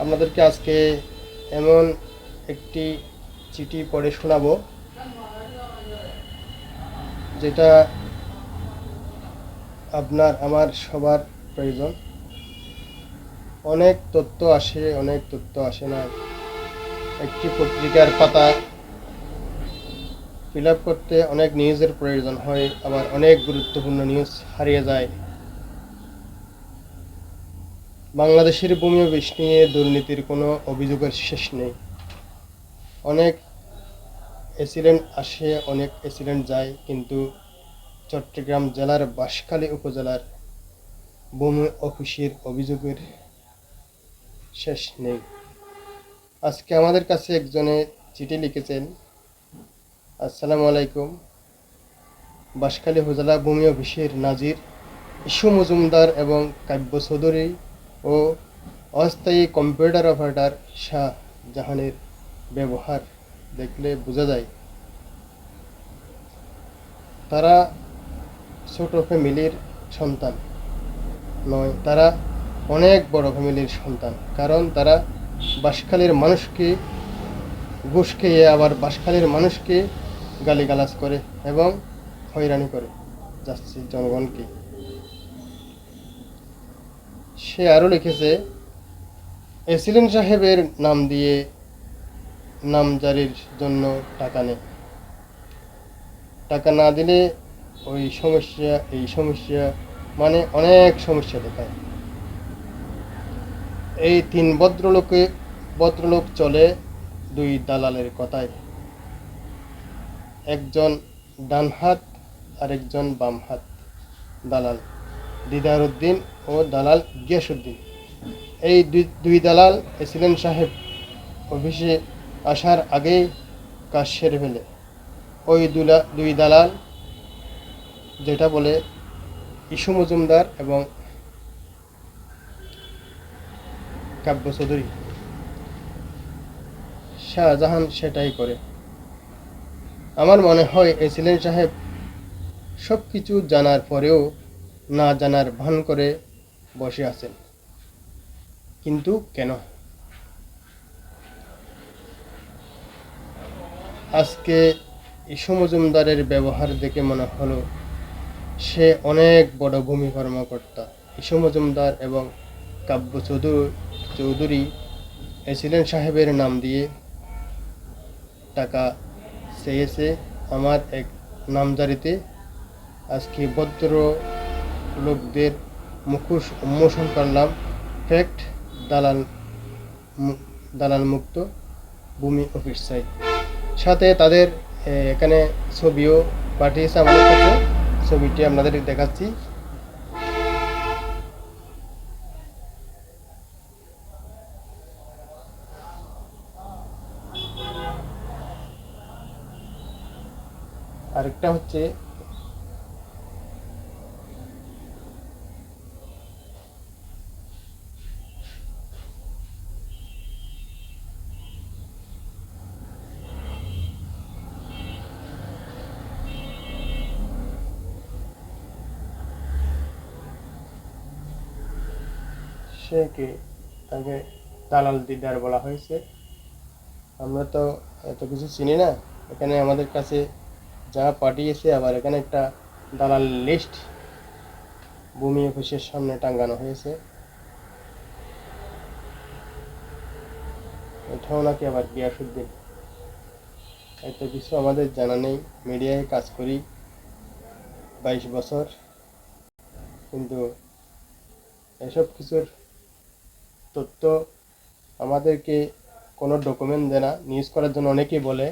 আপনাদেরকে আজকে এমন একটি চিঠি পড়ে শোনাবো, যেটা আপনার, আমার সবার প্রয়োজন। অনেক তথ্য আসে, অনেক তথ্য আসে না। একটি পত্রিকার পাতা ফিল করতে অনেক নিউজের প্রয়োজন হয়, আবার অনেক গুরুত্বপূর্ণ নিউজ হারিয়ে যায়। বাংলাদেশের ভূমি অফিস নিয়ে দুর্নীতির কোনো অভিযোগের শেষ নেই। অনেক অ্যাক্সিডেন্ট আসে, অনেক অ্যাক্সিডেন্ট যায়, কিন্তু চট্টগ্রাম জেলার বাঁশখালী উপজেলার ভূমি অফিসের অভিযোগের শেষ নেই। আজকে আমাদের কাছে একজনে চিঠি লিখেছেন, আসসালামু আলাইকুম। বাঁশখালী উপজেলা ভূমি অফিসের নাজির ইস্যু মজুমদার এবং কাব্য চৌধুরী ও অস্থায়ী কম্পিউটার অপারেটর শাহ জাহানের ব্যবহার দেখলে বোঝা যায় তারা ছোট ফ্যামিলির সন্তান নয় তারা অনেক বড় ফ্যামিলির সন্তান কারণ তারা বাঁশখালীর মানুষকে ঘুষ খেয়ে আবার বাঁশখালীর মানুষকে গালিগালাজ করে এবং হয়রানি করে যাচ্ছে জনগণকে সে আরও লিখেছে, এসিলেন সাহেবের নাম দিয়ে নামজারির জন্য টাকা নেয় টাকা না দিলে ওই সমস্যা, এই সমস্যা মানে অনেক সমস্যা দেখায়। এই তিন ভদ্রলোকে, ভদ্রলোক চলে দুই দালালের কথায়। একজন ডান হাত আর একজন বাম হাত দালাল। দিদার উদ্দিন ও দালাল গিয়াসুদ্দিন এই দুই দালাল এসিলেন সাহেব অফিসে আসার আগেই কাজ সেরে ফেলে। ওই দুই দালাল যেটা বলে ইসু মজুমদার এবং কাব্য চৌধুরী। শাহজাহান সেটাই করে। আমার মনে হয় এসিলেন সাহেব সব কিছু জানার পরেও না জানার ভান করে বসে আছেন। কিন্তু কেন? আজকে ইসু মজুমদারের ব্যবহার দেখে মনে হলো সে অনেক বড় ভূমি কর্মকর্তা। ইসু মজুমদার এবং কাব্য চৌধুরী চৌধুরী এসিলেন সাহেবের নাম দিয়ে টাকা চেয়েছে। আমার এক নামজারিতে আজকে ভদ্র লোকদের মুখোশ উন্মোচন করলাম ফ্যাক্ট দালাল দালাল মুক্ত ভূমি অফিস চাই। সাথে তাদের এখানে ছবিও পাঠিয়েছে আমাদের কাছে। ছবিটি আপনাদের দেখাচ্ছি। আরেকটা হচ্ছে সে কে তাকে দালাল দিদার বলা হয়েছে। আমরা তো এত কিছু চিনি না। এখানে আমাদের কাছে যা পাঠিয়েছে, আবার এখানে একটা দালাল লিস্ট ভূমি অফিসের সামনে টাঙ্গানো হয়েছে। এটাও নাকি আবার গিয়াসুদ্দিন। এত কিছু আমাদের জানা নেই। মিডিয়ায় কাজ করি বাইশ বছর। কিন্তু এসব কিছুর তথ্য আমাদেরকে কোনো ডকুমেন্ট দেয় না। নিউজ করার জন্য অনেকেই বলে,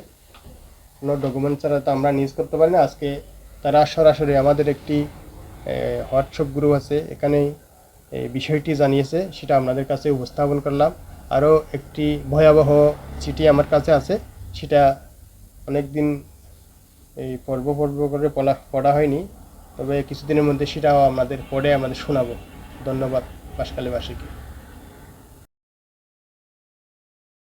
কোনো ডকুমেন্ট ছাড়া তো আমরা নিউজ করতে পারি না। আজকে তারা সরাসরি আমাদের একটি হোয়াটসঅ্যাপ গ্রুপ আছে। এখানে এই বিষয়টি জানিয়েছে। সেটা আপনাদের কাছে উপস্থাপন করলাম। আরও একটি ভয়াবহ চিঠি আমার কাছে আছে। সেটা অনেক দিন এই পর্ব পর্ব করে পড়া পড়া হয়নি। তবে কিছুদিনের মধ্যে সেটাও আমাদের পড়ে আমাদের শোনাবো। ধন্যবাদ বাসকালীবাসীকে